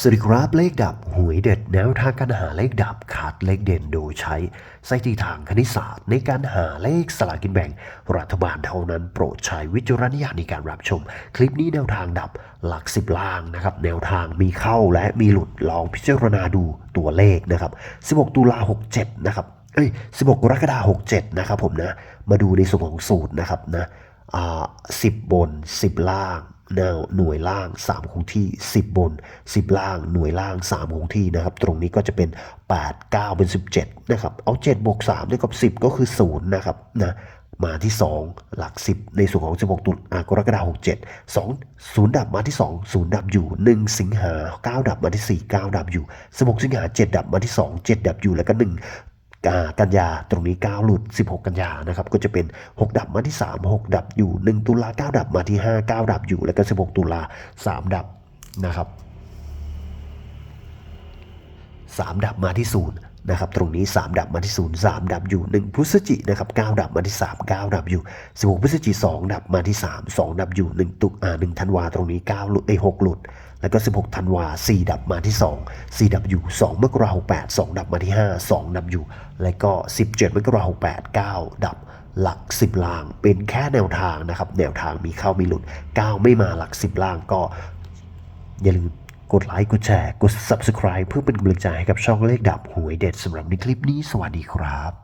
สวัสดีครับเลขดับหวยเด็ดแนวทางการหาเลขดับขาดเลขเด่นโดยใช้สถิติทางคณิตศาสตร์ ในการหาเลขสลากินแบ่ง รัฐบาลเท่านั้นโปรดใช้วิจารณญาณในการรับชม คลิปนี้แนวทางดับหลักสิบล่างนะครับแนวทางมีเข้าและมีหลุดลองพิจารณาดูตัวเลขนะครับ 16 ตุลา 67 นะครับเอ้ย 16 กรกฎาคม67 นะครับผมนะ มาดูในส่วนของสูตรนะครับนะอ่า10 บน 10 ล่าง นวหน่วยล่าง 3 คงที่ 10 บน 10 ล่างหน่วยล่าง 3 คงที่นะครับ ตรงนี้ก็จะเป็น 8 9 เป็น 17 นะครับ เอา7บวก3ด้วยกับ 10 ก็คือ 0 นะครับนะมาที่ 2 หลัก 10 ในส่วนของ 16 ตุลากรกฎาคม67 2 0 ดับมาที่ 2 0 ดับอยู่ 1 สิงหา 9 ดับมาที่ 4 9 ดับอยู่ 16 สิงหา 7 ดับมาที่ 2 7 ดับอยู่แล้วก็1อ่า กันยาตรงนี้ 9 หลุด 16 กันยานะครับก็จะเป็น 6 ดับมาที่ 3 6 ดับอยู่ 1 ตุลา 9 ดับมาที่ 5 9 ดับอยู่ แล้วก็ 16 ตุลา 3 ดับนะครับ 3 ดับมาที่ 0นะครับตรงนี้ 3 ดับมาที่ 0 3 ดับอยู่ 1พฤศจินะครับ9ดับมาที่ 3 9 ดับอยู่ 16พฤศจิ2ดับมาที่ 3 2 ดับอยู่ 1 ตุอ่า1ธันวาตรงนี้9หลุดไอ้6หลุด แล้วก็ 16 ธันวา 4 ดับมาที่ 2 4 ดับอยู่ 2 มกราคม8 2ดับมาที่ 5 2 ดับอยู่ แล้วก็ 17 มกราคม8 9ดับหลัก 10 ล่าง เป็นแค่แนวทางนะครับ แนวทางมีเข้ามีหลุด 9 ไม่มาหลัก 10 ล่างก็ อย่าลืมกดไลค์ กดแชร์ กด Subscribe เพื่อเป็นกำลังใจให้กับช่องเลขดับหวยเด็ดสำหรับในคลิปนี้ สวัสดีครับ